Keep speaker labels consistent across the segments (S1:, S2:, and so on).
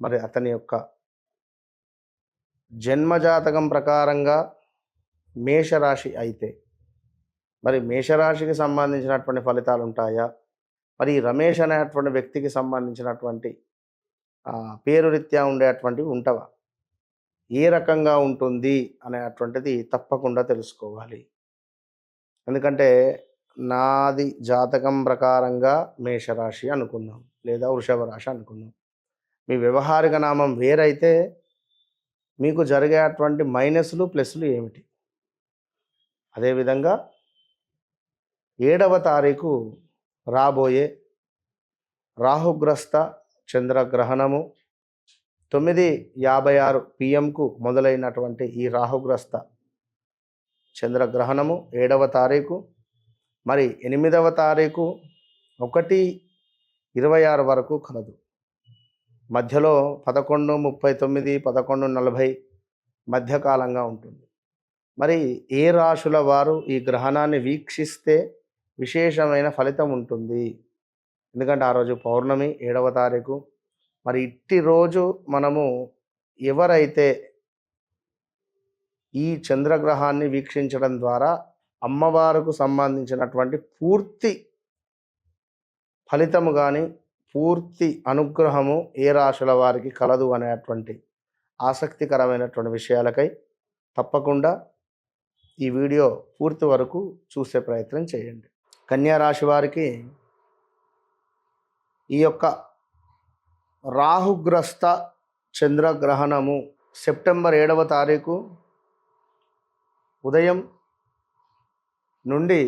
S1: మరి అతని యొక్క జన్మజాతకం ప్రకారంగా మేషరాశి అయితే మరి మేషరాశికి సంబంధించినటువంటి ఫలితాలు ఉంటాయా మరి రమేష్ అనేటువంటి వ్యక్తికి సంబంధించినటువంటి పేరు రీత్యా ఉండేటువంటివి ఉంటవా? ఏ రకంగా ఉంటుంది అనేటువంటిది తప్పకుండా తెలుసుకోవాలి. ఎందుకంటే నాది జాతకం ప్రకారంగా మేషరాశి అనుకుందాం లేదా వృషభ రాశి అనుకుందాం. మీ వ్యవహారిక నామం వేరైతే మీకు జరిగేటువంటి మైనస్లు ప్లస్లు ఏమిటి? అదేవిధంగా ఏడవ తారీఖు రాబోయే రాహుగ్రస్త చంద్రగ్రహణము తొమ్మిది యాభై ఆరు పిఎంకు మొదలైనటువంటి ఈ రాహుగ్రస్త చంద్రగ్రహణము ఏడవ తారీఖు. మరి ఎనిమిదవ తారీఖు ఒకటి ఇరవై ఆరు వరకు కలదు. మధ్యలో పదకొండు ముప్పై తొమ్మిది పదకొండు నలభై మధ్యకాలంగా ఉంటుంది. మరి ఏ రాశుల వారు ఈ గ్రహణాన్ని వీక్షిస్తే విశేషమైన ఫలితం ఉంటుంది? ఎందుకంటే ఆ రోజు పౌర్ణమి ఏడవ తారీఖు. మరి ఇట్టి రోజు మనము ఎవరైతే ఈ చంద్రగ్రహాన్ని వీక్షించడం ద్వారా అమ్మవారుకు సంబంధించినటువంటి పూర్తి ఫలితము కానీ పూర్తి అనుగ్రహము ఏ రాశుల వారికి కలదు అనేటువంటి ఆసక్తికరమైనటువంటి విషయాలకై తప్పకుండా ఈ వీడియో పూర్తి వరకు చూసే ప్రయత్నం చేయండి. కన్యా రాశి వారికి ఈ యొక్క రాహుగ్రస్త చంద్రగ్రహణము సెప్టెంబర్ ఏడవ తారీఖు ఉదయం నుండి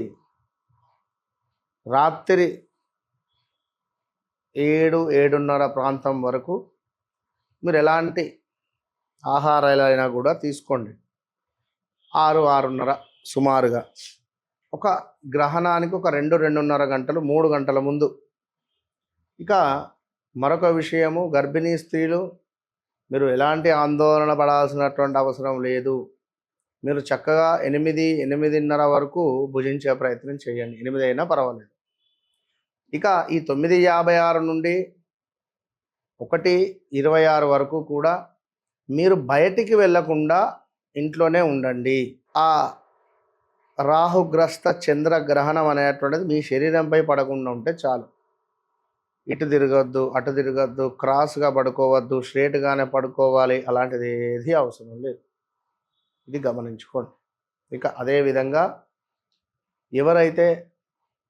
S1: రాత్రి ఏడు ఏడున్నర ప్రాంతం వరకు మీరు ఎలాంటి ఆహారాలైనా కూడా తీసుకోండి. ఆరు ఆరున్నర సుమారుగా. ఒక గ్రహణానికి ఒక రెండు రెండున్నర గంటలు మూడు గంటల ముందు. ఇక మరొక విషయము గర్భిణీ స్త్రీలు మీరు ఎలాంటి ఆందోళన పడాల్సినటువంటి అవసరం లేదు. మీరు చక్కగా ఎనిమిది ఎనిమిదిన్నర వరకు భుజించే ప్రయత్నం చేయండి. ఎనిమిది అయినా పర్వాలేదు. ఇక ఈ తొమ్మిది యాభై ఆరు నుండి ఒకటి ఇరవై ఆరు వరకు కూడా మీరు బయటికి వెళ్ళకుండా ఇంట్లోనే ఉండండి. ఆ రాహుగ్రస్త చంద్రగ్రహణం అనేటువంటిది మీ శరీరంపై పడకుండా ఉంటే చాలు. ఇటు తిరగద్దు అటు తిరగద్దు క్రాస్గా పడుకోవద్దు స్ట్రేట్గానే పడుకోవాలి అలాంటిది ఏది అవసరం లేదు. ఇది గమనించుకోండి. ఇక అదేవిధంగా ఎవరైతే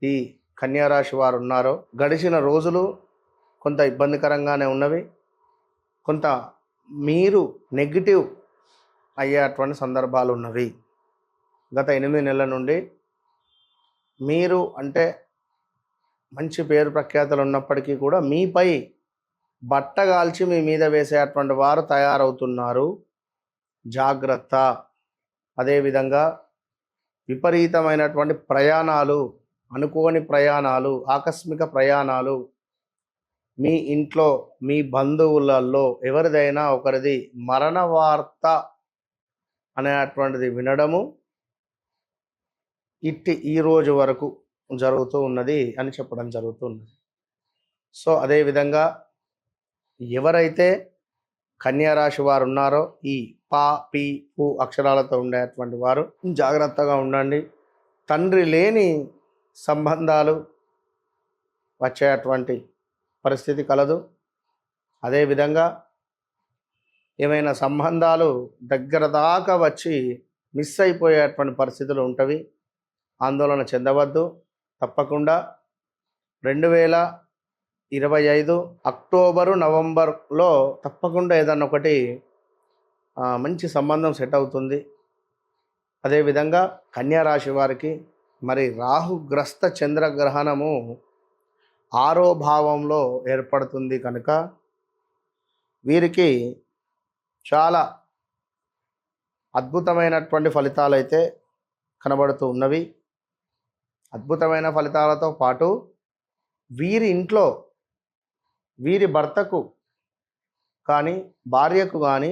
S1: ఈ కన్యారాశి వారు ఉన్నారో గడిచిన రోజులు కొంత ఇబ్బందికరంగానే ఉన్నవి. కొంత మీరు నెగిటివ్ అయ్యేటువంటి సందర్భాలు ఉన్నవి. గత ఎనిమిది నెలల నుండి మీరు అంటే మంచి పేరు ప్రఖ్యాతలు ఉన్నప్పటికీ కూడా మీపై బట్టగాల్చి మీ మీద వేసేటువంటి వారు తయారవుతున్నారు. జాగ్రత్త. అదేవిధంగా విపరీతమైనటువంటి ప్రయాణాలు అనుకోని ప్రయాణాలు ఆకస్మిక ప్రయాణాలు మీ ఇంట్లో మీ బంధువులలో ఎవరిదైనా ఒకరిది మరణ వార్త అనేటువంటిది వినడము ఇట్టి ఈ రోజు వరకు జరుగుతూ ఉన్నది అని చెప్పడం జరుగుతున్నది సో అదేవిధంగా ఎవరైతే కన్యారాశి వారు ఉన్నారో ఈ పా పి పు అక్షరాలతో ఉండేటువంటి వారు జాగ్రత్తగా ఉండండి. తండ్రి లేని సంబంధాలు వచ్చేటువంటి పరిస్థితి కలదు. అదేవిధంగా ఏమైనా సంబంధాలు దగ్గర దాకా వచ్చి మిస్ అయిపోయేటువంటి పరిస్థితులు ఉంటవి. ఆందోళన చెందవద్దు. తప్పకుండా రెండు వేల ఇరవై ఐదు అక్టోబరు నవంబర్లో తప్పకుండా ఏదన్నా ఒకటి మంచి సంబంధం సెట్ అవుతుంది. అదేవిధంగా కన్యా రాశి వారికి మరి రాహుగ్రస్త చంద్రగ్రహణము ఆరో భావంలో ఏర్పడుతుంది కనుక వీరికి చాలా అద్భుతమైనటువంటి ఫలితాలు అయితే కనబడుతూ ఉన్నవి. అద్భుతమైన ఫలితాలతో పాటు వీరి ఇంట్లో వీరి భర్తకు కానీ భార్యకు కానీ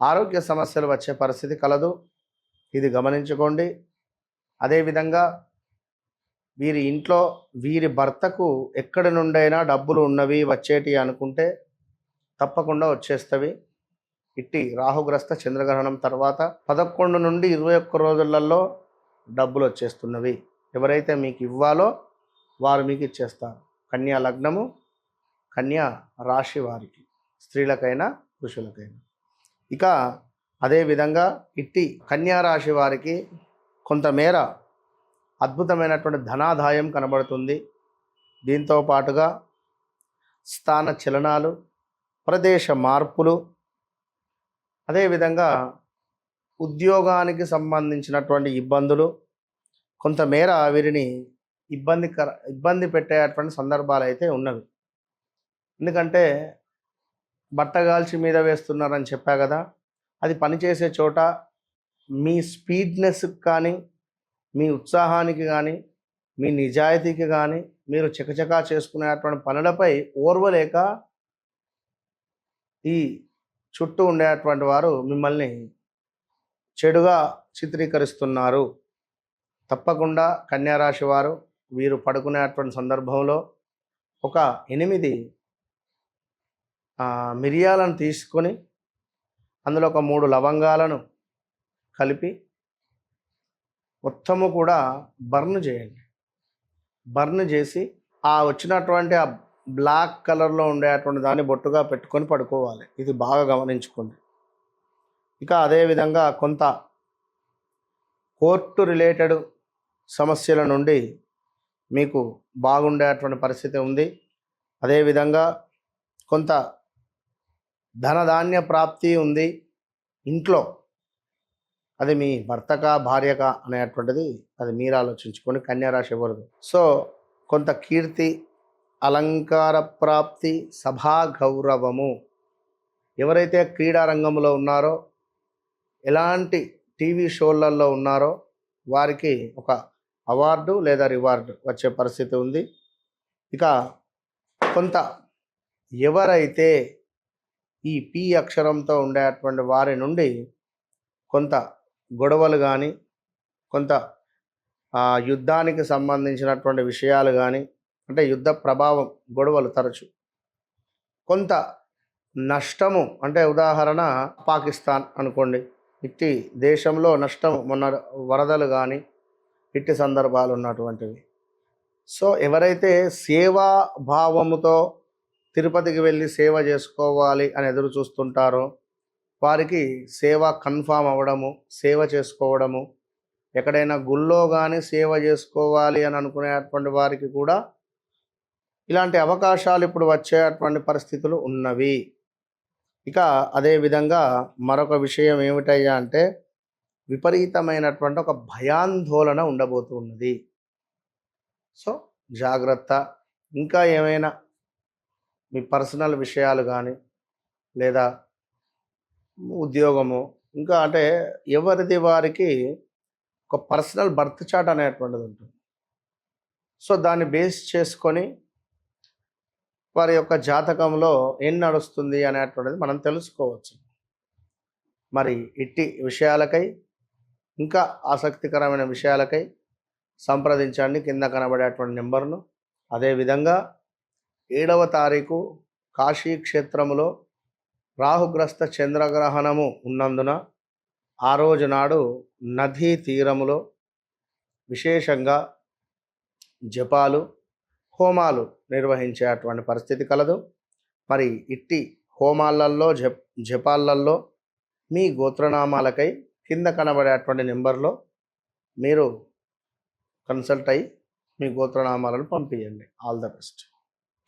S1: ఆరోగ్య సమస్యలు వచ్చే పరిస్థితి కలదు. ఇది గమనించుకోండి. అదేవిధంగా వీరి ఇంట్లో వీరి భర్తకు ఎక్కడి నుండైనా డబ్బులు ఉన్నవి వచ్చేటి అనుకుంటే తప్పకుండా వచ్చేస్తవి. ఇట్టి రాహుగ్రస్త చంద్రగ్రహణం తర్వాత పదకొండు నుండి ఇరవై ఒక్క రోజులలో డబ్బులు వచ్చేస్తున్నవి. ఎవరైతే మీకు ఇవ్వాలో వారు మీకు ఇచ్చేస్తారు. కన్యా లగ్నము కన్యా రాశి వారికి స్త్రీలకైనా పురుషులకైనా. ఇక అదేవిధంగా ఇట్టి కన్యా రాశి వారికి కొంతమేర అద్భుతమైనటువంటి ధనాదాయం కనబడుతుంది. దీంతో పాటుగా స్థాన చలనాలు ప్రదేశ మార్పులు అదేవిధంగా ఉద్యోగానికి సంబంధించినటువంటి ఇబ్బందులు కొంతమేర వీరిని ఇబ్బందికర ఇబ్బంది పెట్టేటువంటి సందర్భాలు అయితే ఉన్నవి. ఎందుకంటే బట్టగాల్చి మీద వేస్తున్నారని చెప్పా కదా అది పనిచేసే చోట మీ స్పీడ్నెస్కి కానీ మీ ఉత్సాహానికి కానీ మీ నిజాయితీకి కానీ మీరు చకచకా చేసుకునేటువంటి పనులపై ఓర్వలేక ఈ చుట్టూ ఉండేటువంటి వారు మిమ్మల్ని చెడుగా చిత్రీకరిస్తున్నారు. తప్పకుండా కన్యారాశి వారు వీరు పడుకునేటువంటి సందర్భంలో ఒక ఎనిమిది మిరియాలను తీసుకొని అందులో ఒక మూడు లవంగాలను కలిపి మొత్తము కూడా బర్న్ చేయండి. బర్న్ చేసి ఆ వచ్చినటువంటి ఆ బ్లాక్ కలర్లో ఉండేటువంటి దాన్ని బొట్టుగా పెట్టుకొని పడుకోవాలి. ఇది బాగా గమనించుకోండి. ఇక అదేవిధంగా కొంత కోర్టు రిలేటెడ్ సమస్యల నుండి మీకు బాగుండేటువంటి పరిస్థితి ఉంది. అదేవిధంగా కొంత ధనధాన్య ప్రాప్తి ఉంది. ఇంట్లో అది మీ భర్తక భార్యక అనేటువంటిది అది మీరు ఆలోచించుకొని కన్యారాశి ఇవ్వదు సో కొంత కీర్తి అలంకార ప్రాప్తి సభా గౌరవము. ఎవరైతే క్రీడా రంగంలో ఉన్నారో ఎలాంటి టీవీ షోలలో ఉన్నారో వారికి ఒక అవార్డు లేదా రివార్డు వచ్చే పరిస్థితి ఉంది. ఇక కొంత ఎవరైతే ఈ పి అక్షరంతో ఉండేటువంటి వారి నుండి కొంత గొడవలు కానీ కొంత యుద్ధానికి సంబంధించినటువంటి విషయాలు కానీ అంటే యుద్ధ ప్రభావం గొడవలు తరచు. కొంత నష్టము అంటే ఉదాహరణ పాకిస్తాన్ అనుకోండి. ఇట్టి దేశంలో నష్టం మొన్న వరదలు కానీ ఇట్టి సందర్భాలు ఉన్నటువంటివి. సో ఎవరైతే సేవా భావముతో తిరుపతికి వెళ్ళి సేవ చేసుకోవాలి అని ఎదురు చూస్తుంటారో వారికి సేవ కన్ఫామ్ అవ్వడము సేవ చేసుకోవడము ఎక్కడైనా గుళ్ళో కానీ సేవ చేసుకోవాలి అని అనుకునేటువంటి వారికి కూడా ఇలాంటి అవకాశాలు ఇప్పుడు వచ్చేటువంటి పరిస్థితులు ఉన్నవి. ఇక అదేవిధంగా మరొక విషయం ఏమిటయ్యా అంటే విపరీతమైనటువంటి ఒక భయాందోళన ఉండబోతూ ఉన్నది. సో జాగ్రత్త. ఇంకా ఏమైనా మీ పర్సనల్ విషయాలు కానీ లేదా ఉద్యోగము. ఇంకా అంటే ఎవరిది వారికి ఒక పర్సనల్ బర్త్ చార్ట్ అనేటువంటిది ఉంటుంది సో దాన్ని బేస్ చేసుకొని వారి యొక్క జాతకంలో ఏం నడుస్తుంది అనేటువంటిది మనం తెలుసుకోవచ్చు. మరి ఇట్టి విషయాలకై ఇంకా ఆసక్తికరమైన విషయాలకై సంప్రదించండి. కింద కనబడేటువంటి నెంబర్ను. అదేవిధంగా ఏడవ తారీఖు కాశీ క్షేత్రములో రాహుగ్రస్త చంద్రగ్రహణము ఉన్నందున ఆ రోజు నాడు నదీ తీరములో విశేషంగా జపాలు హోమాలు నిర్వహించేటువంటి పరిస్థితి కలదు. మరి ఇట్టి హోమాలల్లో జప్ జపాలల్లో మీ గోత్రనామాలకై కింద కనబడేటువంటి నెంబర్లో మీరు కన్సల్ట్ అయ్యి మీ గోత్రనామాలను పంపించండి ఆల్ ద బెస్ట్.